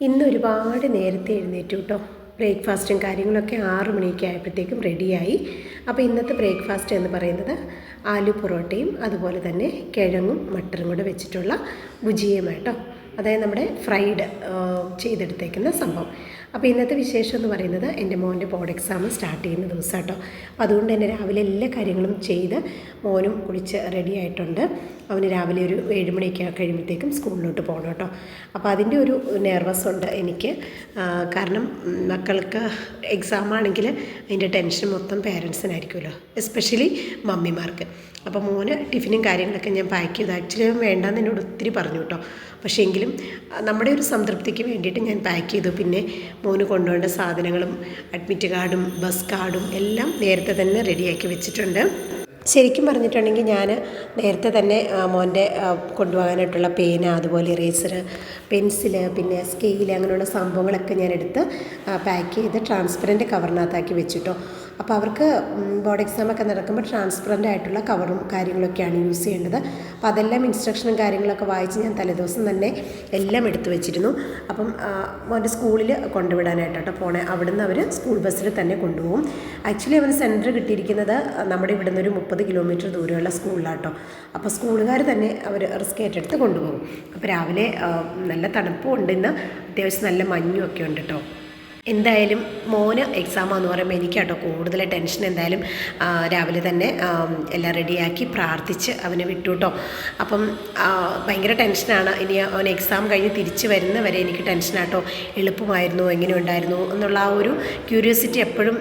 ഇന്ന് ഒരുപാട് നേരത്തെ എഴുന്നേറ്റു കേട്ടോ ബ്രേക്ക്ഫാസ്റ്റും കാര്യങ്ങളൊക്കെ ആറു മണിയൊക്കെ ആയപ്പോഴത്തേക്കും റെഡിയായി. അപ്പോൾ ഇന്നത്തെ ബ്രേക്ക്ഫാസ്റ്റ് എന്ന് പറയുന്നത് ആലു പൊറോട്ടയും അതുപോലെ തന്നെ കിഴങ്ങും മട്ടറും കൂടെ വെച്ചിട്ടുള്ള ഭുജിയുമായിട്ടോ അതായത് നമ്മുടെ ഫ്രൈഡ് ചെയ്തെടുത്തേക്കുന്ന സംഭവം. അപ്പോൾ ഇന്നത്തെ വിശേഷം എന്ന് പറയുന്നത് എന്റെ മോന്റെ ബോർഡ് എക്സാം സ്റ്റാർട്ട് ചെയ്യുന്ന ദിവസം കേട്ടോ അതുകൊണ്ട് തന്നെ രാവിലെ എല്ലാ കാര്യങ്ങളും ചെയ്ത് മോനും കുളിച്ച് റെഡി ആയിട്ടുണ്ട്. അവന് രാവിലെ ഒരു ഏഴ് മണിയൊക്കെ കഴിയുമ്പോഴത്തേക്കും സ്കൂളിലോട്ട് പോകണം കേട്ടോ. അപ്പോൾ അതിന്റെ ഒരു നെർവസ് ഉണ്ട് എനിക്ക്. കാരണം മക്കൾക്ക് എക്സാം ആണെങ്കിൽ അതിന്റെ ടെൻഷൻ മൊത്തം പേരൻസിനായിരിക്കുമല്ലോ എസ്പെഷ്യലി മമ്മിമാർക്ക്. അപ്പോൾ മോന് ടിഫിനും കാര്യങ്ങളൊക്കെ ഞാൻ പാക്ക് ചെയ്തു. ആക്ച്വലി വേണ്ടാന്ന് എന്നോട് ഒത്തിരി പറഞ്ഞു കേട്ടോ. പക്ഷേ എങ്കിലും നമ്മുടെ ഒരു സംതൃപ്തിക്ക് വേണ്ടിയിട്ട് ഞാൻ പാക്ക് ചെയ്തു. പിന്നെ മോന് കൊണ്ടുപോകേണ്ട സാധനങ്ങളും അഡ്മിറ്റ് കാർഡും ബസ് കാർഡും എല്ലാം നേരത്തെ തന്നെ റെഡിയാക്കി വെച്ചിട്ടുണ്ട്. ശരിക്കും പറഞ്ഞിട്ടുണ്ടെങ്കിൽ ഞാൻ നേരത്തെ തന്നെ മോന്റെ കൊണ്ടുപോകാനായിട്ടുള്ള പേന അതുപോലെ ഇറേസർ പെൻസിൽ പിന്നെ സ്കെയിൽ അങ്ങനെയുള്ള സംഭവങ്ങളൊക്കെ ഞാൻ എടുത്ത് പാക്ക് ചെയ്ത് ട്രാൻസ്പെറന്റ് കവറിനകത്താക്കി വെച്ചിട്ടോ. അപ്പോൾ അവർക്ക് ബോർഡ് എക്സാം ഒക്കെ നടക്കുമ്പോൾ ട്രാൻസ്പെറന്റ് ആയിട്ടുള്ള കവറും കാര്യങ്ങളൊക്കെയാണ് യൂസ് ചെയ്യേണ്ടത്. അപ്പോൾ അതെല്ലാം ഇൻസ്ട്രക്ഷനും കാര്യങ്ങളൊക്കെ വായിച്ച് ഞാൻ തലേദിവസം തന്നെ എല്ലാം എടുത്തു വെച്ചിരുന്നു. അപ്പം അവന്റെ സ്കൂളിൽ കൊണ്ടുവിടാനായിട്ടോ പോണേ. അവിടുന്ന് അവർ സ്കൂൾ ബസ്സിൽ തന്നെ കൊണ്ടുപോകും. ആക്ച്വലി അവന് സെന്റർ കിട്ടിയിരിക്കുന്നത് നമ്മുടെ ഇവിടുന്ന് ഒരു മുപ്പത് കിലോമീറ്റർ ദൂരമുള്ള സ്കൂളിലാട്ടോ. അപ്പോൾ സ്കൂളുകാർ തന്നെ അവർ റിസ്ക് ഏറ്റെടുത്ത് കൊണ്ടുപോകും. അപ്പോൾ രാവിലെ നല്ല തണുപ്പും ഉണ്ട് ഇന്ന് അത്യാവശ്യം നല്ല മഞ്ഞും ഒക്കെ ഉണ്ട് കേട്ടോ എന്തായാലും മോന് എക്സാമാന്ന് പറയുമ്പോൾ എനിക്ക് എനിക്കാട്ടോ കൂടുതൽ ടെൻഷൻ എന്തായാലും രാവിലെ തന്നെ എല്ലാം റെഡിയാക്കി പ്രാർത്ഥിച്ച് അവനെ വിട്ടു കേട്ടോ അപ്പം ഭയങ്കര ടെൻഷനാണ് ഇനി അവൻ എക്സാം കഴിഞ്ഞ് തിരിച്ചു വരുന്ന വരെ എനിക്ക് ടെൻഷനാട്ടോ എളുപ്പമായിരുന്നു എങ്ങനെ ഉണ്ടായിരുന്നു എന്നുള്ള ആ ഒരു ക്യൂരിയോസിറ്റി എപ്പോഴും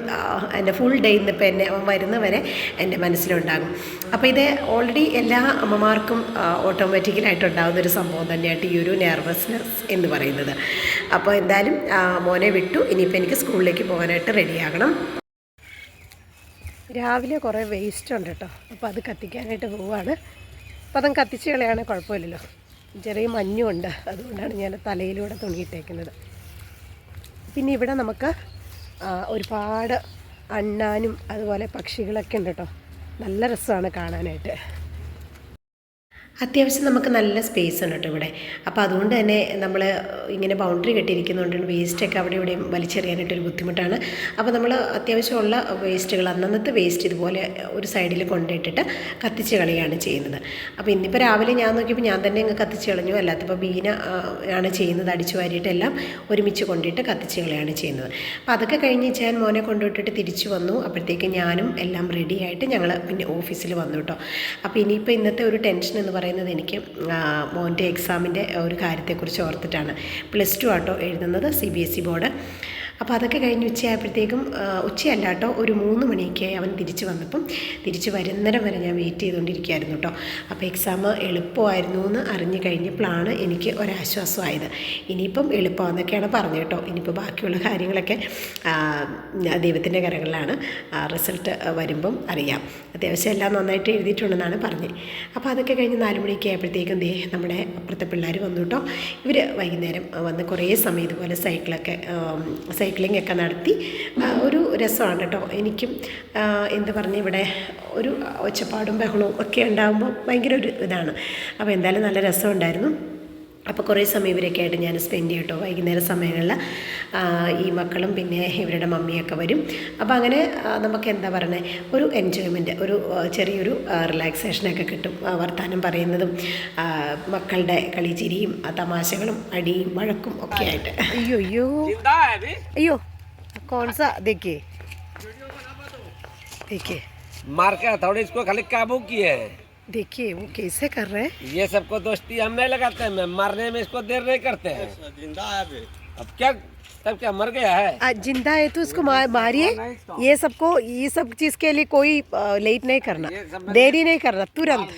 എന്റെ ഫുൾ ഡേ ഇന്നിപ്പോൾ എന്നെ അവൻ വരുന്ന വരെ എന്റെ മനസ്സിലുണ്ടാകും. അപ്പോൾ ഇത് ഓൾറെഡി എല്ലാ അമ്മമാർക്കും ഓട്ടോമാറ്റിക്കലായിട്ട് ഉണ്ടാകുന്ന ഒരു സംഭവം തന്നെയായിട്ട് ഈ ഒരു നെർവസ്നെസ് എന്ന് പറയുന്നത്. അപ്പോൾ എന്തായാലും മോനെ വിട്ടു. ഇനിയിപ്പോൾ എനിക്ക് സ്കൂളിലേക്ക് പോകാനായിട്ട് റെഡിയാകണം. രാവിലെ കുറേ വേസ്റ്റ് ഉണ്ട് കേട്ടോ. അപ്പോൾ അത് കത്തിക്കാനായിട്ട് പോവുകയാണ് അപ്പോൾ അതും കത്തിച്ച് കളയാണെങ്കിൽ കുഴപ്പമില്ലല്ലോ. ചെറിയ മഞ്ഞുണ്ട്. അതുകൊണ്ടാണ് ഞാൻ തലയിലൂടെ തുണിയിട്ടേക്കുന്നത് പിന്നെ ഇവിടെ നമുക്ക് ഒരുപാട് അണ്ണാനും അതുപോലെ പക്ഷികളൊക്കെ ഉണ്ട് കേട്ടോ. നല്ല രസമാണ് കാണാനായിട്ട്. അത്യാവശ്യം നമുക്ക് നല്ല സ്പേസ് ഉണ്ട് കേട്ടോ ഇവിടെ. അപ്പോൾ അതുകൊണ്ട് തന്നെ നമ്മൾ ഇങ്ങനെ ബൗണ്ടറി കെട്ടിയിരിക്കുന്നതുകൊണ്ട് വേസ്റ്റൊക്കെ അവിടെ ഇവിടെയും വലിച്ചെറിയാനായിട്ടൊരു ബുദ്ധിമുട്ടാണ്. അപ്പോൾ നമ്മൾ അത്യാവശ്യമുള്ള വേസ്റ്റുകൾ അന്നന്നത്തെ വേസ്റ്റ് ഇതുപോലെ ഒരു സൈഡിൽ കൊണ്ടിട്ടിട്ട് കത്തിച്ച് കളിയാണ് ചെയ്യുന്നത്. അപ്പോൾ ഇന്നിപ്പോൾ രാവിലെ ഞാൻ നോക്കിയപ്പോൾ ഞാൻ തന്നെ അങ്ങ് കത്തിച്ച് കളഞ്ഞു. അല്ലാത്തപ്പോൾ ബീന ആണ് ചെയ്യുന്നത് അടിച്ചു വാരിയിട്ടെല്ലാം ഒരുമിച്ച് കൊണ്ടിട്ട് കത്തിച്ച് കളയാണ് ചെയ്യുന്നത്. അപ്പോൾ അതൊക്കെ കഴിഞ്ഞ് ഞാൻ മോനെ കൊണ്ടുവിട്ടിട്ട് തിരിച്ചു വന്നു. അപ്പോഴത്തേക്ക് ഞാനും എല്ലാം റെഡിയായിട്ട് ഞങ്ങൾ പിന്നെ ഓഫീസിൽ വന്നു കേട്ടോ. അപ്പോൾ ഇനിയിപ്പോൾ ഇന്നത്തെ ഒരു ടെൻഷൻ എന്ന് പറയുന്നത് എനിക്ക് ആ, മോന്റെ എക്സാമിന്റെ ഒരു കാര്യത്തെക്കുറിച്ച് ഓർത്തിട്ടാണ്. പ്ലസ് ടു ആട്ടോ എഴുതുന്നത് C B S E board അപ്പോൾ അതൊക്കെ കഴിഞ്ഞ് ഉച്ചയായപ്പോഴത്തേക്കും ഉച്ചയല്ല കേട്ടോ ഒരു മൂന്ന് മണിയൊക്കെ അവൻ തിരിച്ച് വന്നപ്പം തിരിച്ച് വരുന്നേരം വരെ ഞാൻ വെയിറ്റ് ചെയ്തുകൊണ്ടിരിക്കുകയായിരുന്നു കേട്ടോ. അപ്പോൾ എക്സാം എളുപ്പമായിരുന്നു എന്ന് അറിഞ്ഞു കഴിഞ്ഞപ്പോഴാണ് എനിക്ക് ഒരാശ്വാസമായത്. ഇനിയിപ്പം എളുപ്പമെന്നൊക്കെയാണ് പറഞ്ഞത് കേട്ടോ. ഇനിയിപ്പോൾ ബാക്കിയുള്ള കാര്യങ്ങളൊക്കെ ദൈവത്തിന്റെ കരങ്ങളിലാണ് റിസൾട്ട് വരുമ്പം അറിയാം. അത്യാവശ്യം എല്ലാം നന്നായിട്ട് എഴുതിയിട്ടുണ്ടെന്നാണ് പറഞ്ഞത്. അപ്പോൾ അതൊക്കെ കഴിഞ്ഞ് നാല് മണിയൊക്കെ ആയപ്പോഴത്തേക്കും ദേ നമ്മുടെ അപ്പുറത്തെ പിള്ളേർ വന്നു കേട്ടോ. ഇവർ വൈകുന്നേരം വന്ന് കുറേ സമയം ഇതുപോലെ സൈക്കിളൊക്കെ സൈക്ലിംഗ് ഒക്കെ നടത്തി. ഒരു രസമാണ് കേട്ടോ. എനിക്കും എന്ത് പറഞ്ഞ് ഇവിടെ ഒരു ഒച്ചപ്പാടും ബഹളവും ഒക്കെ ഉണ്ടാകുമ്പോൾ ഭയങ്കര ഒരു ഇതാണ്. അപ്പോൾ എന്തായാലും നല്ല രസമുണ്ടായിരുന്നു. അപ്പോൾ കുറേ സമയം ഇവരൊക്കെ ആയിട്ട് ഞാൻ സ്പെൻഡ് ചെയ്യും കേട്ടോ വൈകുന്നേര സമയങ്ങളിൽ ആ, ഈ മക്കളും പിന്നെ ഇവരുടെ മമ്മിയൊക്കെ വരും അപ്പോൾ അങ്ങനെ ആ, നമുക്ക് എന്താ പറയുന്നത് ഒരു എൻജോയ്മെൻറ്റ് ഒരു ആ, ചെറിയൊരു റിലാക്സേഷനൊക്കെ കിട്ടും ആ, വർത്തമാനം പറയുന്നതും ആ, മക്കളുടെ കളിച്ചിരിയും ആ, തമാശകളും അടിയും വഴക്കും ഒക്കെ ആയിട്ട് അയ്യോ അയ്യോ जिंदा है अभी അയ്യോ കോൺസാ देखिए देखिए मार के थोड़ी इसको खाली काबू किए हैं देखिए वो कैसे कर रहे हैं? ये सबको दोस्ती हम नहीं लगाते हैं मरने में इसको देर नहीं करते हैं। ज़िंदा है अभी। अब क्या तब क्या मर गया है? ज़िंदा है तो इसको मारिए। ये सबको ये सब चीज़ के लिए कोई लेट नहीं करना। देरी नहीं करना तुरंत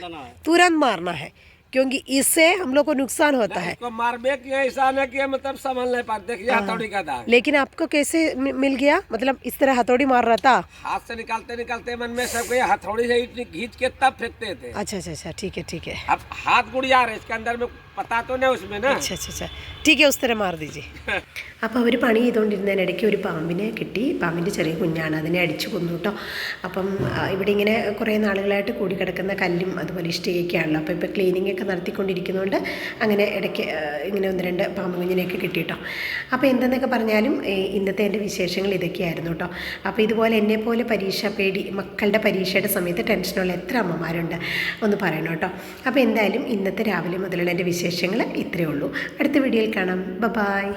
तुरंत मारना है। क्योंकि इससे हम लोग को नुकसान होता है इसको मारबे किया ऐसा न किया मतलब समझ नहीं पाते देखिए हथौड़ी का दाग लेकिन आपको कैसे मि- मिल गया मतलब इस तरह हथौड़ी मार रहा था हाथ से निकालते निकालते मन में सबको ये हथौड़ी से ईंट खींच के तब फेंकते थे अच्छा अच्छा अच्छा ठीक है ठीक है अब हाथ गुड़िया रहे इसके अंदर में पता तो नहीं उसमें ना अच्छा अच्छा अच्छा ठीक है उस तरह मार दीजिए അപ്പോൾ അവർ പണി ചെയ്തുകൊണ്ടിരുന്നതിനിടയ്ക്ക് ഒരു പാമ്പിനെ കിട്ടി പാമ്പിൻ്റെ ചെറിയ കുഞ്ഞാണ് അതിനെ അടിച്ചു കൊന്നു കേട്ടോ അപ്പം ആ, ഇവിടെ ഇങ്ങനെ കുറേ നാളുകളായിട്ട് കൂടി കിടക്കുന്ന കല്ലും അതുപോലെ ഇഷ്ടികയൊക്കെയാണല്ലോ അപ്പോൾ ഇപ്പോൾ ക്ലീനിങ് ഒക്കെ നടത്തിക്കൊണ്ടിരിക്കുന്നതുകൊണ്ട് അങ്ങനെ ഇടയ്ക്ക് ഇങ്ങനെ ഒന്ന് രണ്ട് പാമ്പ് കുഞ്ഞിനെയൊക്കെ കിട്ടിയിട്ടോ. അപ്പോൾ എന്തെന്നൊക്കെ പറഞ്ഞാലും ഇന്നത്തെ എന്റെ വിശേഷങ്ങൾ ഇതൊക്കെയായിരുന്നു കേട്ടോ അപ്പോൾ ഇതുപോലെ എന്നെപ്പോലെ പരീക്ഷ പേടി മക്കളുടെ പരീക്ഷയുടെ സമയത്ത് ടെൻഷനുള്ള എത്ര അമ്മമാരുണ്ട് ഒന്ന് പറയണം കേട്ടോ അപ്പോൾ എന്തായാലും ഇന്നത്തെ രാവിലെ മുതലുള്ള എന്റെ വിശേഷങ്ങൾ ഇത്രയേ ഉള്ളൂ. അടുത്ത വീഡിയോയിൽ കാണാം. ബ ബായ്.